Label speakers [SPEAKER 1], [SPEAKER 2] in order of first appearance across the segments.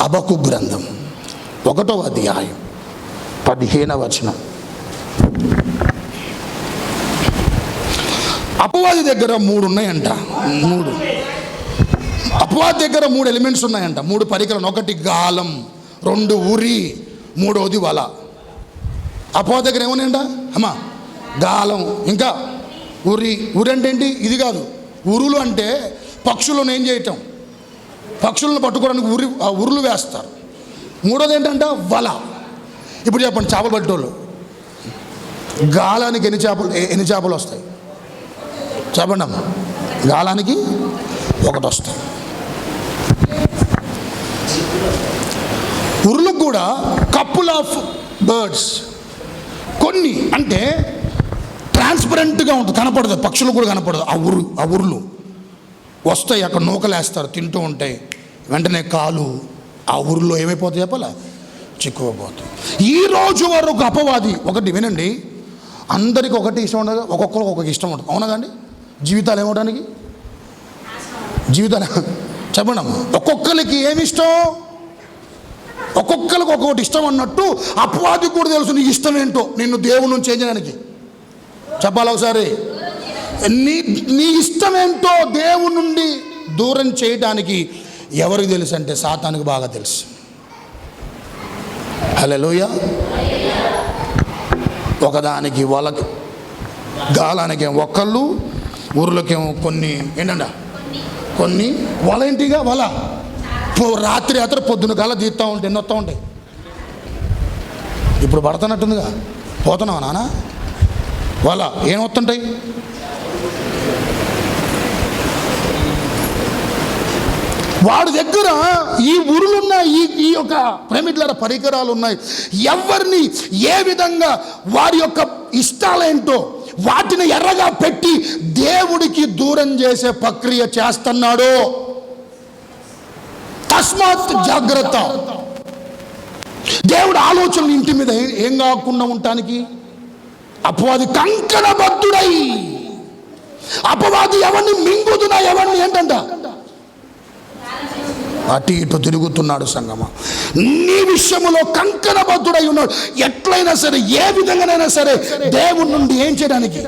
[SPEAKER 1] అబకు గ్రంథం ఒకటో అధ్యాయం పదిహేన వచనం. అపవాది దగ్గర మూడు ఉన్నాయంట మూడు. అపవాది దగ్గర మూడు ఎలిమెంట్స్ ఉన్నాయంట మూడు పరికరం ఒకటి గాలం రెండు ఉరి మూడోది వల. అపవాది దగ్గర ఏమున్నాయంట? అమ్మా గాలం. ఇంకా ఉరి ఉరి అంటే ఏంటి? ఇది కాదు. ఉరులు అంటే పక్షులను ఏం చేయటం? పక్షులను పట్టుకోవడానికి ఉరి ఉరులు వేస్తారు. మూడోది ఏంటంటే వల. ఇప్పుడు చెప్పండి చేపలు పట్టేవాళ్ళు గాలానికి ఎన్ని చేపలు ఎన్ని చేపలు వస్తాయి? చెప్పండి అమ్మ. గాలానికి ఒకటి వస్తాయి. ఉరులకు కూడా కప్పుల్ ఆఫ్ బర్డ్స్ కొన్ని అంటే ట్రాన్స్పరెంట్గా ఉంటుంది కనపడదు పక్షులు కూడా కనపడదు. ఆ ఉరు ఆ ఉరులు వస్తాయి అక్కడ నూకలేస్తారు తింటూ ఉంటాయి. వెంటనే కాలు ఆ ఊరిలో ఏమైపోతుంది చెప్పాలా? చిక్కుపోతుంది ఈ రోజు వరకు అపవాది ఒకటి వినండి. అందరికి ఒకటి ఇష్టం ఉండదు ఒక్కొక్కరికి ఒక్కొక్క ఇష్టం ఉంటుంది అవునా జీవితాలు ఏమవడానికి జీవితాలు చెప్పండి అమ్మా. ఒక్కొక్కరికి ఏమి ఇష్టం? ఒక్కొక్కరికి ఒక్కొక్కటి ఇష్టం అన్నట్టు అపవాది కూడా తెలుసు నీ ఇష్టం ఏంటో నిన్ను దేవుని నుంచి చేంజ్ చేయడానికి? చెప్పాలి ఒకసారి? నీ నీ ఇష్టమేంటో దేవుని నుండి దూరం చేయడానికి ఎవరికి తెలుసు అంటే సాతానికి బాగా తెలుసు. హలోయ ఒకదానికి వాళ్ళకి గాలానికి ఒక్కళ్ళు ఊర్లోకేమో కొన్ని ఏంటంట? కొన్ని. వల ఇంటిగా వల. పో- రాత్రి రాత్రి పొద్దున గల తీస్తూ ఉంటాయి ఎన్ని వస్తూ ఉంటాయి. ఇప్పుడు పడుతున్నట్టుందిగా. పోతున్నావా నానా? వల ఏం వస్తుంటాయి? వాడి దగ్గర ఈ ఉరులున్నాయి ఈ ఈ యొక్క ప్రమిడ్ల పరికరాలు ఉన్నాయి ఎవరిని ఏ విధంగా వారి యొక్క ఇష్టాలేంటో వాటిని ఎర్రగా పెట్టి దేవుడికి దూరం చేసే ప్రక్రియ చేస్తున్నాడు. తస్మాత్ జాగ్రత్త. దేవుడు ఆలోచనలు ఇంటి మీద ఏం కాకుండా ఉండటానికి అపవాది కంకణబద్ధుడై అపవాది ఎవరిని మింగుతున్నా ఎవరిని అటు ఇటు తిరుగుతున్నాడు సంగమ. నీ విషయంలో కంకణబద్ధుడై ఉన్నాడు. ఎట్లయినా సరే ఏ విధంగానైనా సరే దేవుడి నుండి ఏం చేయడానికి?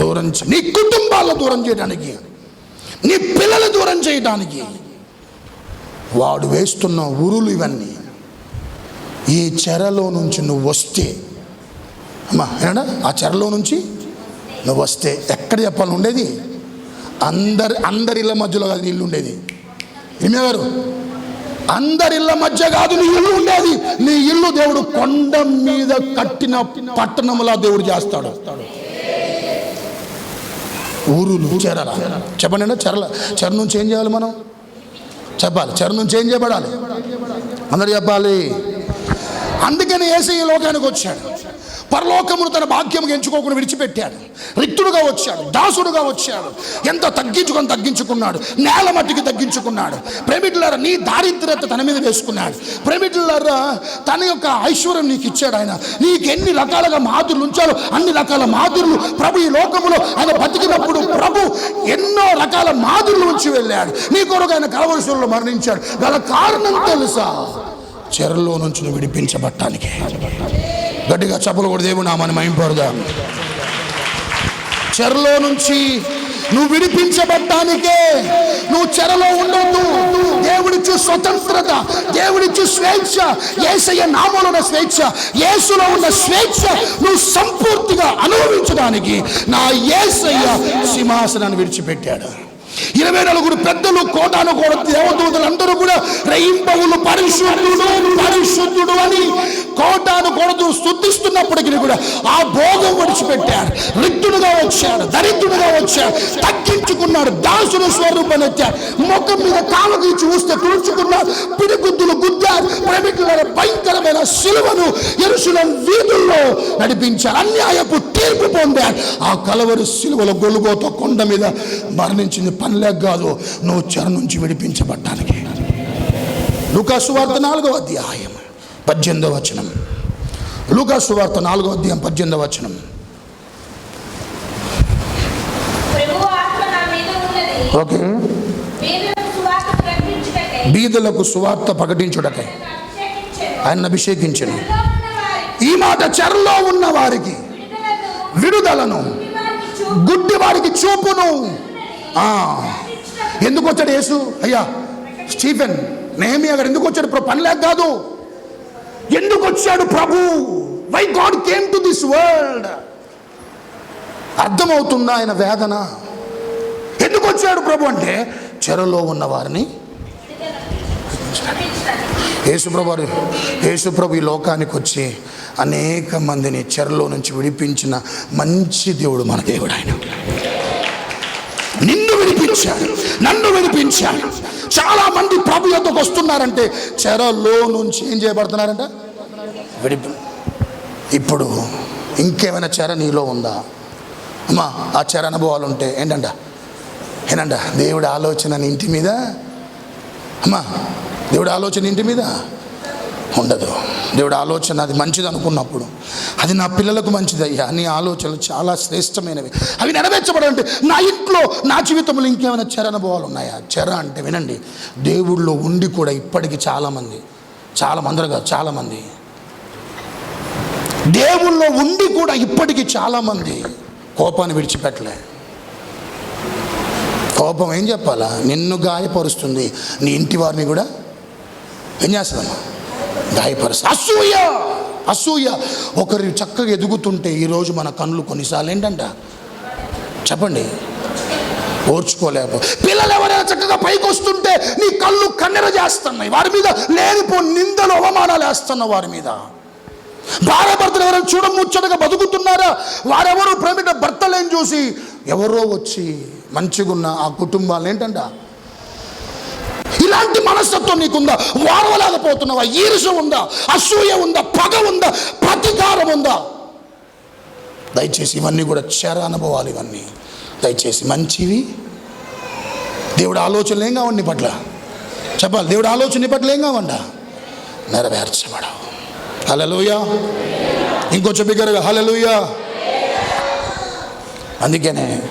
[SPEAKER 1] దూరం నీ కుటుంబాల దూరం చేయడానికి నీ పిల్లలు దూరం చేయడానికి వాడు వేస్తున్న ఉరులు ఇవన్నీ ఈ చెరలో నుంచి నువ్వు వస్తే అమ్మా ఏనా ఆ చెరలో నుంచి నువ్వు వస్తే ఎక్కడ చెప్పాలి? ఉండేది? అందరి అందరి ఇళ్ళ మధ్యలో కాదు నీళ్ళు ఇల్లు ఉండేది. ఏమే అందరి ఇళ్ళ మధ్య కాదు నీ ఇల్లు ఉండేది. నీ ఇల్లు దేవుడు కొండ మీద కట్టిన పట్టణములా దేవుడు చేస్తాడు. ఊరులు చెరల చెప్పండి అంటే చెరల చెర నుంచి ఏం చేయాలి మనం? చెప్పాలి చెర నుంచి ఏం చేయబడాలి? అందరు చెప్పాలి. అందుకని ఏసీ ఈ లోకానికి వచ్చాడు. పరలోకమును తన భాగ్యము ఎంచుకోకుండా విడిచిపెట్టాడు. రిక్తుడుగా వచ్చాడు దాసుడుగా వచ్చాడు. ఎంత తగ్గించుకొని తగ్గించుకున్నాడు నేల మట్టికి తగ్గించుకున్నాడు. ప్రేమిటులారా నీ దారిద్రత తన మీద వేసుకున్నాడు. ప్రేమిటులారా తన యొక్క ఐశ్వర్యం నీకు ఇచ్చాడు ఆయన. నీకు ఎన్ని రకాలుగా మాధుర్లు ఉంచాలో అన్ని రకాల మాధుర్లు ప్రభు ఈ లోకములో ఆయన బతికినప్పుడు ప్రభు ఎన్నో రకాల మాధుర్లు ఉంచి వెళ్ళాడు. నీ కొరకు ఆయన కలవలసంలో మరణించాడు. గల కారణం తెలుసా? చెరలో నుంచి విడిపించబట్టానికి. గట్టిగా చప్పలు కూడా దేవుడు నామని మైంపరుగా చెరలో నుంచి నువ్వు విడిపించబడటానికే నువ్వు చెరలో ఉండొద్దు. దేవుడిచ్చు స్వతంత్రత దేవుడిచ్చు స్వేచ్ఛ ఏసయ్య నామలో ఉన్న స్వేచ్ఛ యేసులో ఉన్న స్వేచ్ఛ నువ్వు సంపూర్తిగా అనుభవించడానికి నా ఏసయ్య సింహాసనాన్ని విడిచిపెట్టాడు. ఇరవై నలుగురు పెద్దలు కోటాను కూడా దేవదూతలు అందరూ కూడా రెయింపవులు పరిశుద్ధుడు పరిశుద్ధుడు అని కోటాను కొడుతూ స్థుతిస్తున్నప్పటికీ కూడా ఆ భోగం విడిచిపెట్టాడు రిక్తుడుగా వచ్చాడు దరిద్రుడుగా వచ్చాడు తగ్గించుకున్నాడు దాసుడు స్వరూపం వచ్చాడు ముఖం మీద కాలకి చూస్తే తుడుచుకున్నాడు పిడిగుద్దులు గుద్దారు ప్రేమికుల భయంకరమైన శిలువను ఎరుసులం వీధుల్లో నడిపించారు. అన్యాయపు తీర్పు పొందాడు ఆ కలవరు శిలువల గొలుగోతో కొండ మీద మరణించింది. పనిలేక కాదు నువ్వు చెర నుంచి విడిపించబడ్డానికి. లూకాసు వార్త నాలుగో అధ్యాయం పద్దెనిమిదో వచనం. లూకాసు వార్త నాలుగో అధ్యాయం పద్దెనిమిదో వచనం. ఓకే. బీదలకు సువార్త ప్రకటించుటకై. ఆయన అభిషేకించను. ఈ మాట చెరలో ఉన్న వారికి.
[SPEAKER 2] విడుదలను,
[SPEAKER 1] గుడ్డి వారికి చూపును. ఎందుకు వచ్చాడు యేసు? అయ్యా స్టీఫెన్ నేమి అక్కడ ఎందుకు వచ్చాడు పని లేదు కాదు. ఎందుకు వచ్చాడు ప్రభు? Why God came to this world అర్థమవుతుందా ఆయన వేదన? ఎందుకు వచ్చాడు ప్రభు అంటే చెరలో ఉన్న వారిని యేసుప్రభు వారు యేసుప్రభు ఈ లోకానికి వచ్చి అనేక మందిని చెరలో నుంచి విడిపించిన మంచి దేవుడు మన దేవుడు ఆయన. నిన్ను వినిపించాడు నన్ను వినిపించాడు చాలా మంది ప్రభు యొక్కకు వస్తున్నారంటే చెరలో నుంచి ఏం చేయబడుతున్నారంట? విడిపి ఇప్పుడు ఇంకేమైనా చెర నీలో ఉందా? అమ్మా ఆ చెర అనుభవాలు ఉంటే ఏంటంట? ఏనంట దేవుడి ఆలోచన ఇంటి మీద? అమ్మా దేవుడి ఆలోచన ఇంటి మీద? ఉండదు. దేవుడు ఆలోచన అది మంచిది అనుకున్నప్పుడు. అది నా పిల్లలకు మంచిది అయ్యా నీ ఆలోచనలు చాలా శ్రేష్టమైనవి. అవి నెరవేర్చబడాలంటే నా ఇంట్లో నా జీవితంలో ఇంకేమైనా చెర అనుభవాలు ఉన్నాయా? చెర అంటే వినండి దేవుళ్ళో ఉండి కూడా ఇప్పటికీ చాలామంది చాలా మంది కాదు చాలామంది. దేవుళ్ళో ఉండి కూడా ఇప్పటికీ చాలామంది కోపాన్ని విడిచిపెట్టలే. కోపం ఏం చెప్పాలా? నిన్ను గాయపరుస్తుంది నీ ఇంటి వారిని కూడా. ఏం చేస్తుందమ్మా గాయపరుస్తుంది అసూయ! అసూయ! ఒకరు చక్కగా ఎదుగుతుంటే ఈరోజు మన కన్నులు కొన్నిసార్లు ఏంటంట? చెప్పండి. ఓర్చుకోలేము పిల్లలు ఎవరైనా చక్కగా పైకి వస్తుంటే నీ కళ్ళు కన్నెర చేస్తున్నాయి. వారి మీద లేనిపో నిందలు అవమానాలు వేస్తున్నావు వారి మీద. భార్య భర్తలు ఎవరైనా చూడ ముచ్చటగా బతుకుతున్నారా? వారెవరు ప్రేమిట భర్తలేని చూసి ఎవరో వచ్చి మంచిగున్న ఆ కుటుంబాలు ఏంటంటే? ఇలాంటి మనస్తత్వం నీకుందా? వారవలేకపోతున్నావా ఈర్ష ఉందా? అసూయ ఉందా? పగ ఉందా? ప్రతీకారం ఉందా? దయచేసి ఇవన్నీ కూడా చెర అనుభవాలు ఇవన్నీ. దయచేసి మంచివి. దేవుడు ఆలోచనలు ఏం కావండి పట్ల? చెప్పాలి దేవుడు ఆలోచన పట్ల ఏం కావండా? నెరవేర్చబడవు. హలలుయా ఇంకొంచెం బిగ్గరగా హలలుయా అందుకనే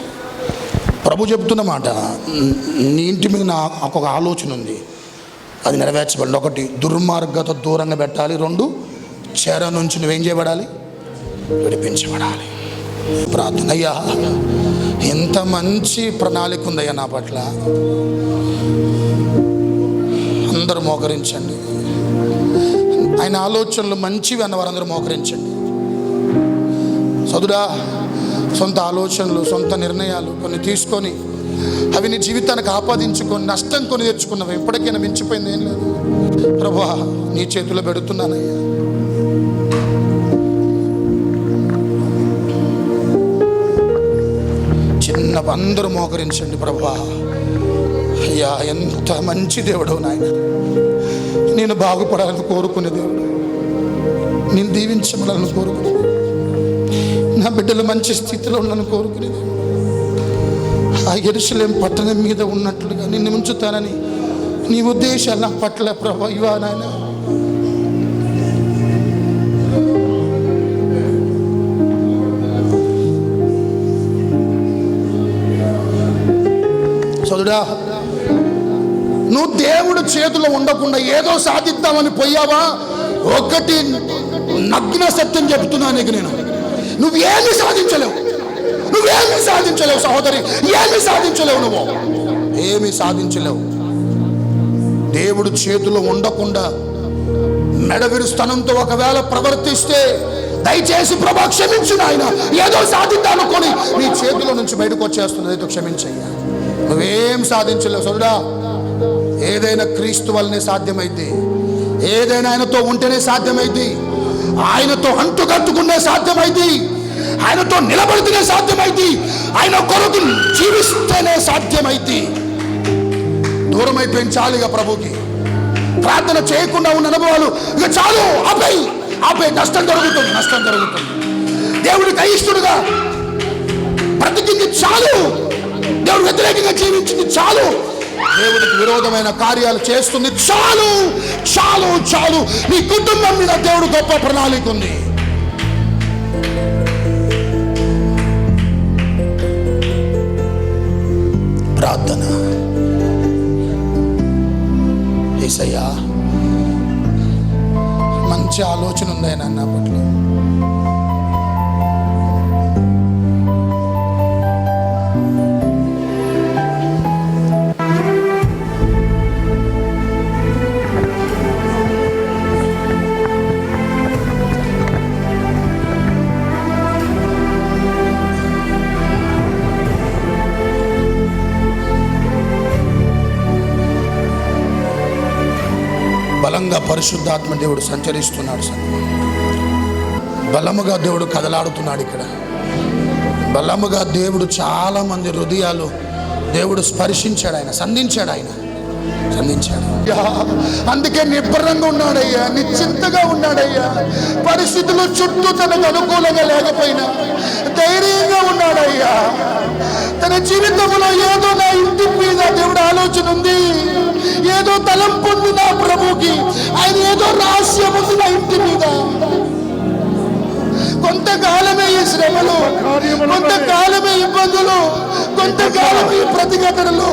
[SPEAKER 1] ప్రభు చెప్తున్న మాట నీ ఇంటి మీద నా ఒక ఆలోచన ఉంది. అది నెరవేర్చబడాలి ఒకటి దుర్మార్గత దూరంగా పెట్టాలి. రెండు చెర నుంచి నువ్వేం చేయబడాలి? విడిపించబడాలి. ప్రార్థన అయ్యా ఎంత మంచి ప్రణాళిక ఉందయ్యా నా పట్ల. అందరూ మోకరించండి. ఆయన ఆలోచనలు మంచివి అన్న వారందరూ మోకరించండి. సదుడా సొంత ఆలోచనలు సొంత నిర్ణయాలు కొన్ని తీసుకొని అవి నీ జీవితానికి ఆపాదించుకొని నష్టం కొని తెచ్చుకున్నవి. ఎప్పటికైనా మించిపోయింది ఏం లేదు. ప్రభా నీ చేతిలో పెడుతున్నానయ్యా. చిన్న అందరూ మోకరించండి ప్రభా అయ్యా ఎంత మంచి దేవుడు నాయన. నేను బాగుపడాలని కోరుకునే దేవుడు. నేను దీవించమని కోరుకునే నా బిడ్డలు మంచి స్థితిలో ఉండాలని కోరుకునేది ఆ ఎరుసలేం పట్టణం మీద ఉన్నట్లుగా నిన్ను ఉంచుతానని నీ ఉద్దేశాలు నా పట్ల ప్రభా ఇవా నాయన. సోదరా నువ్వు దేవుడు చేతిలో ఉండకుండా ఏదో సాధిద్దామని పోయావా? ఒకటి నగ్న సత్యం చెప్తున్నా నీకు నేను. నువ్వేమి సాధించలేవు? నువ్వేమి సాధించలేవు సహోదరి? ఏమి సాధించలేవు నువ్వు? ఏమి సాధించలేవు? దేవుడు చేతిలో ఉండకుండా మెడవిరు స్థనంతో ఒకవేళ ప్రవర్తిస్తే దయచేసి ప్రభా క్షమించు నాయన. ఏదో సాధిద్దామనుకొని నీ చేతిలో నుంచి బయటకు వచ్చేస్తుంది. అయితే క్షమించయ్యా. నువ్వేం సాధించలేవు సోదరా ఏదైనా క్రీస్తు వల్లనే సాధ్యమైంది ఏదైనా ఆయనతో ఉంటేనే సాధ్యమైంది ఆయనతో అంటుకట్టుకునే సాధ్యమైంది. ఆయనతో నిలబడితేనే సాధ్యమైంది. ఆయన కొరకు జీవిస్తేనే సాధ్యమైంది. దూరం అయిపోయింది చాలు ఇక ప్రభుకి ప్రార్థన చేయకుండా ఉన్న అనుభవాలు ఇక చాలు. ఆపై ఆపై. నష్టం జరుగుతుంది నష్టం జరుగుతుంది. దేవుడికి అయిష్టుడుగా బ్రతికింది చాలు. దేవుడు వ్యతిరేకంగా జీవించింది చాలు. దేవుడికి విరోధమైన కార్యాలు చేస్తుంది చాలు. చాలు చాలు. నీ కుటుంబం మీద దేవుడు గొప్ప ప్రణాళిక ఉంది. ప్రార్థన.
[SPEAKER 3] ఏసయ్యా మంచి ఆలోచన ఉంది ఆయన నా పట్ల పరిశుద్ధాత్మ దేవుడు సంచరిస్తున్నాడు సంగమా బలముగా దేవుడు కదలాడుతున్నాడు ఇక్కడ. బలముగా దేవుడు చాలా మంది హృదయాలు దేవుడు స్పర్శించాడు ఆయన సంధించాడు ఆయన. సంధించాడు.
[SPEAKER 1] అందుకే నిబ్బరంగా ఉన్నాడయ్యా నిశ్చింతగా ఉన్నాడయ్యా. పరిస్థితులు చుట్టూ తనకు అనుకూలంగా లేకపోయినా ధైర్యంగా ఉన్నాడయ్యా. తన జీవితంలో ఏదో నా ఇంటి మీద దేవుడు ఆలోచన ఉంది ఏదో తలంపు ఉంది నా ప్రభుకి ఆయన ఏదో రహస్యం ఉంది నా ఇంటి మీద. కొంతకాలమే ఈ శ్రమలు కొంతకాలమే ఇబ్బందులు కొంతకాలమే ఈ ప్రతిఘటనలు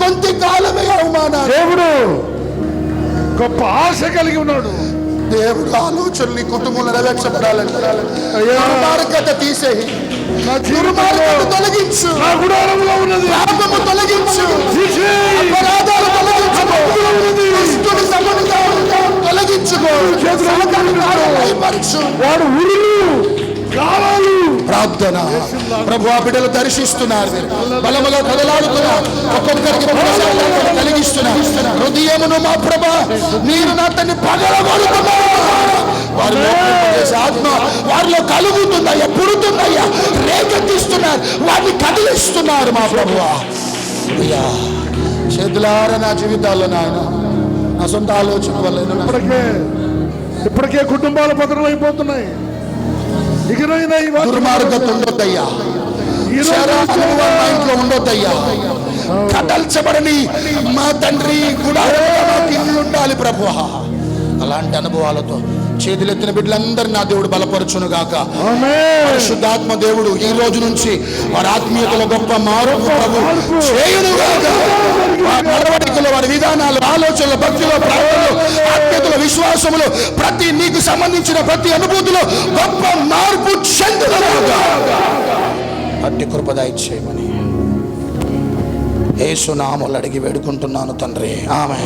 [SPEAKER 1] కొంతకాలమే అవమానాలు.
[SPEAKER 4] దేవుడు గొప్ప ఆశ కలిగి ఉన్నాడు.
[SPEAKER 1] దేవుడు ఆలోచనలు నీ కుటుంబంలో నెరవేర్చబడాలని. దుర్మార్గత తీసేయి దుర్మార్గత తొలగించు. తొలగించు. అపరాధాలు తొలగించుకో
[SPEAKER 4] వాడు ఉరులు. కాలాలు
[SPEAKER 1] ప్రార్థన. ప్రభు ఆ బిడ్డలు దర్శిస్తున్నారు మీరు. బలముగా కదలాడుతున్నారు. ఒక్కొక్కరికి కలిగిస్తున్నారు. హృదయమును మా ప్రభ మీరు నా తన్ని పగలగొడుతున్నారు. వారిలో చేసే ఆత్మ వారిలో కలుగుతుందయ్యా పుడుతుందయ్యా రేకెత్తిస్తున్నారు. వారిని కదిలిస్తున్నారు మా ప్రభు. అయ్యా. చేతులారా నా జీవితాల్లో నాయన. నా సొంత ఆలోచన వల్ల
[SPEAKER 4] ఇప్పటికే ఇప్పటికే కుటుంబాలు పతనం అయిపోతున్నాయి. ఇకనైనా
[SPEAKER 1] దుర్మార్గత ఉండొద్దయ్యా ఇంట్లో ఉండొద్దయ్యా కదల్చబడని మా తండ్రి మాకు ఇల్లు ఉండాలి ప్రభు అలాంటి అనుభవాలతో చేతులెత్తిన బిడ్డలందరూ నా దేవుడు బలపరచును గాక. పరిశుద్ధాత్మ దేవుడు ఈ రోజు నుంచి వారి ఆత్మీయతలో గొప్ప ప్రభు చేయును గాక వారి నడవడికలో వారి విధానాలు ఆలోచనలు భక్తిలో ప్రార్థనలు ఆత్మీయతలో విశ్వాసములు ప్రతి నీకు సంబంధించిన ప్రతి అనుభూతిలో గొప్ప మార్పు చెందునుగాక. అట్టి కృపద ఇచ్చేయమని ఏసునామలు అడిగి వేడుకుంటున్నాను తండ్రి. ఆమె